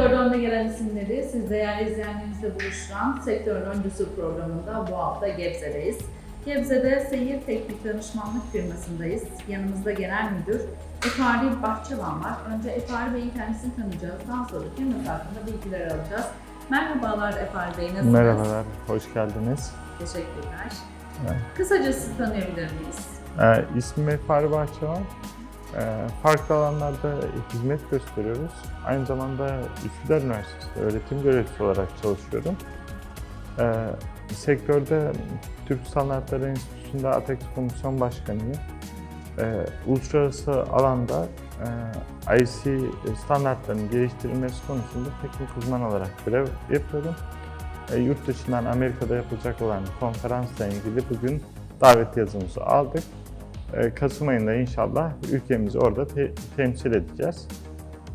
Sektörde önde gelen isimleri siz değerli izleyenlerimizle buluşturan Sektörün Öncüsü programında bu hafta Gebze'deyiz. Gebze'de Seyir Teknik Danışmanlık firmasındayız. Yanımızda Genel Müdür Efari Bahçıvan var. Önce Efari Bey'in kendisini tanıyacağız. Daha sonra firması hakkında bilgiler alacağız. Merhabalar Efari Bey, nasılsınız? Merhabalar, hoş geldiniz. Teşekkürler. Evet. Kısaca sizi tanıyabilir miyiz? Ee, ismim Fahri Bahçıvan. Ee, farklı alanlarda hizmet gösteriyoruz. Aynı zamanda Üsküdar Üniversitesi'nde öğretim görevlisi olarak çalışıyorum. Ee, sektörde Türk Sanatları Enstitüsü'nde ATEX Komisyon Başkanıyım. Ee, uluslararası alanda e, IC standartlarının geliştirilmesi konusunda teknik uzman olarak görev yapıyorum. Yurt dışından Amerika'da yapılacak olan konferansla ilgili bugün davet yazımızı aldık. E, Kasım ayında inşallah ülkemizi orada te- temsil edeceğiz.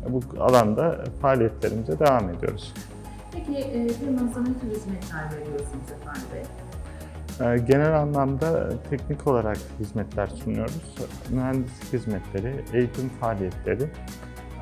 E, Bu alanda faaliyetlerimize devam ediyoruz. Peki e, firmanıza ne tür hizmetler veriyorsunuz Efari Bey? E, Genel anlamda teknik olarak hizmetler sunuyoruz. Mühendislik hizmetleri, eğitim faaliyetleri.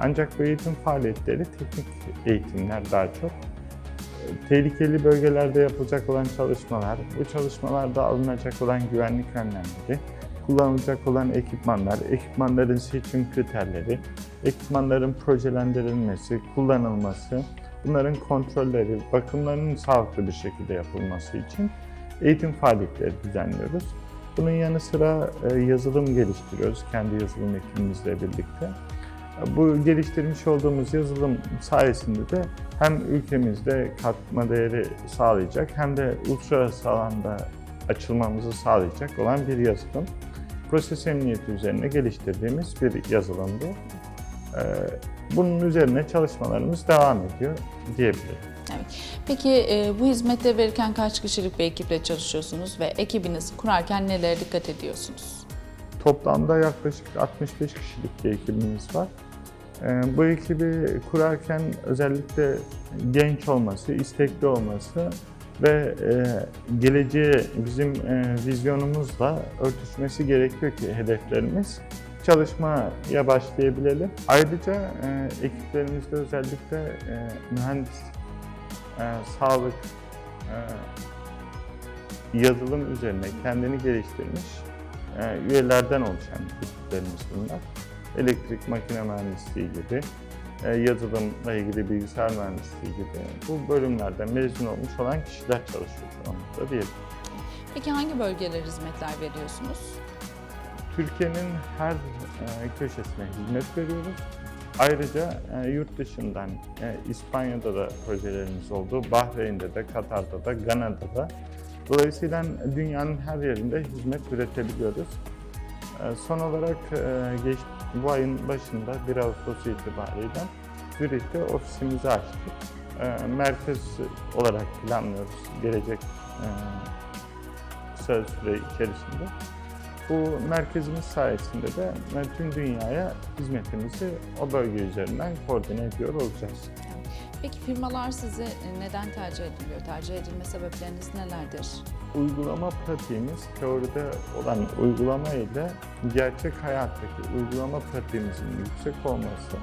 Ancak bu eğitim faaliyetleri teknik eğitimler daha çok. E, Tehlikeli bölgelerde yapılacak olan çalışmalar, bu çalışmalarda alınacak olan güvenlik önlemleri, kullanılacak olan ekipmanlar, ekipmanların seçim kriterleri, ekipmanların projelendirilmesi, kullanılması, bunların kontrolleri, bakımlarının sağlıklı bir şekilde yapılması için eğitim faaliyetleri düzenliyoruz. Bunun yanı sıra e, yazılım geliştiriyoruz kendi yazılım ekibimizle birlikte. Bu geliştirmiş olduğumuz yazılım sayesinde de hem ülkemizde katma değeri sağlayacak hem de uluslararası alanda açılmamızı sağlayacak olan bir yazılım. Proses emniyeti üzerine geliştirdiğimiz bir yazılım bu. E, Bunun üzerine çalışmalarımız devam ediyor diyebilirim. Peki e, bu hizmetleri verirken kaç kişilik bir ekiple çalışıyorsunuz ve ekibinizi kurarken nelere dikkat ediyorsunuz? Toplamda yaklaşık 65 kişilik bir ekibimiz var. Ee, Bu ekibi kurarken özellikle genç olması, istekli olması ve e, geleceğe bizim e, vizyonumuzla örtüşmesi gerekiyor ki hedeflerimiz çalışmaya başlayabilelim. Ayrıca e, ekiplerimizde özellikle e, mühendislik, e, sağlık, e, yazılım üzerine kendini geliştirmiş e, üyelerden oluşan ekiplerimiz bunlar. Elektrik, makine mühendisliği gibi, yazılımla ilgili bilgisayar mühendisliği gibi bu bölümlerden mezun olmuş olan kişiler çalışıyor anda diyelim. Peki hangi bölgelere hizmetler veriyorsunuz? Türkiye'nin her e, köşesine hizmet veriyoruz. Ayrıca e, yurt dışından e, İspanya'da da projelerimiz oldu, Bahreyn'de de, Katar'da da, Gana'da da. Dolayısıyla dünyanın her yerinde hizmet üretebiliyoruz. E, son olarak e, geç, bu ayın başında 1 Ağustos itibariyle Zürih'te ofisimizi açtık. E, merkez olarak planlıyoruz gelecek e, kısa süre içerisinde. Bu merkezimiz sayesinde de e, tüm dünyaya hizmetimizi o bölge üzerinden koordine ediyor olacağız. Peki firmalar sizi e, neden tercih ediliyor? Tercih edilme sebepleriniz nelerdir? Uygulama pratiğimiz teoride olan uygulama ile gerçek hayattaki uygulama pratiğimizin yüksek olması,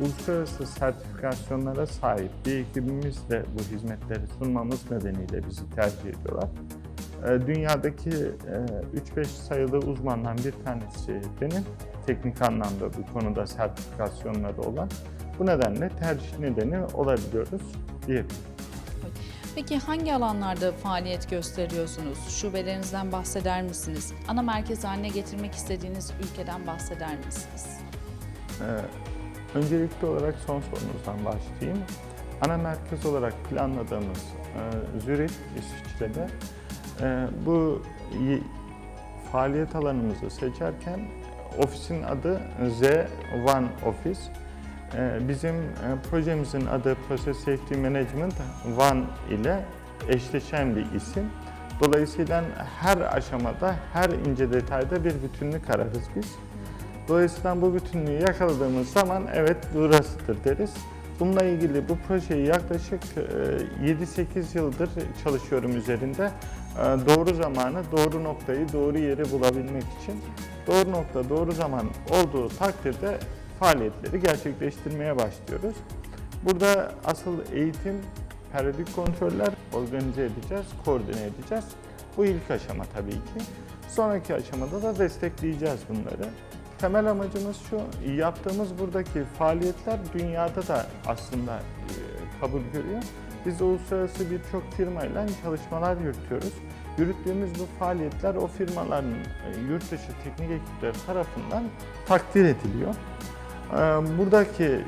uluslararası sertifikasyonlara sahip bir ekibimizle bu hizmetleri sunmamız nedeniyle bizi tercih ediyorlar. E, Dünyadaki e, 3-5 sayılı uzmandan bir tanesi benim. Teknik anlamda bu konuda sertifikasyonları olan. Bu nedenle tercih nedeni olabiliyoruz diyebilirim. Peki hangi alanlarda faaliyet gösteriyorsunuz? Şubelerinizden bahseder misiniz? Ana merkez haline getirmek istediğiniz ülkeden bahseder misiniz? Ee, öncelikli olarak son sorunuzdan başlayayım. Ana merkez olarak planladığımız e, Zürih, İsviçre'de e, bu faaliyet alanımızı seçerken ofisin adı Z1 Office. E, bizim e, projemizin adı Process Safety Management One ile eşleşen bir isim. Dolayısıyla her aşamada, her ince detayda bir bütünlük ararız biz. Dolayısıyla bu bütünlüğü yakaladığımız zaman evet burasıdır deriz. Bununla ilgili bu projeyi yaklaşık e, 7-8 yıldır çalışıyorum üzerinde. E, Doğru zamanı, doğru noktayı, doğru yeri bulabilmek için doğru nokta, doğru zaman olduğu takdirde faaliyetleri gerçekleştirmeye başlıyoruz. Burada asıl eğitim, periyodik kontroller organize edeceğiz, koordine edeceğiz. Bu ilk aşama tabii ki. Sonraki aşamada da destekleyeceğiz bunları. Temel amacımız şu, yaptığımız buradaki faaliyetler dünyada da aslında e, kabul görüyor. Biz uluslararası birçok firmayla çalışmalar yürütüyoruz. Yürüttüğümüz bu faaliyetler o firmaların e, yurt dışı teknik ekipleri tarafından takdir ediliyor. Ee, Buradaki e,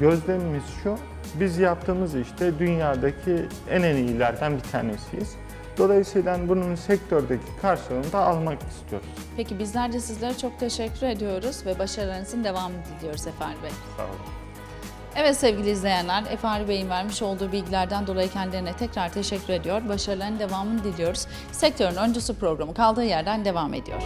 gözlemimiz şu, biz yaptığımız işte dünyadaki en en iyilerden bir tanesiyiz. Dolayısıyla bunun sektördeki karşılığını da almak istiyoruz. Peki bizler de sizlere çok teşekkür ediyoruz ve başarılarınızın devamını diliyoruz Efendi Bey. Sağ olun. Evet sevgili izleyenler, Efari Bey'in vermiş olduğu bilgilerden dolayı kendilerine tekrar teşekkür ediyor. Başarılarının devamını diliyoruz. Sektörün öncüsü programı kaldığı yerden devam ediyor.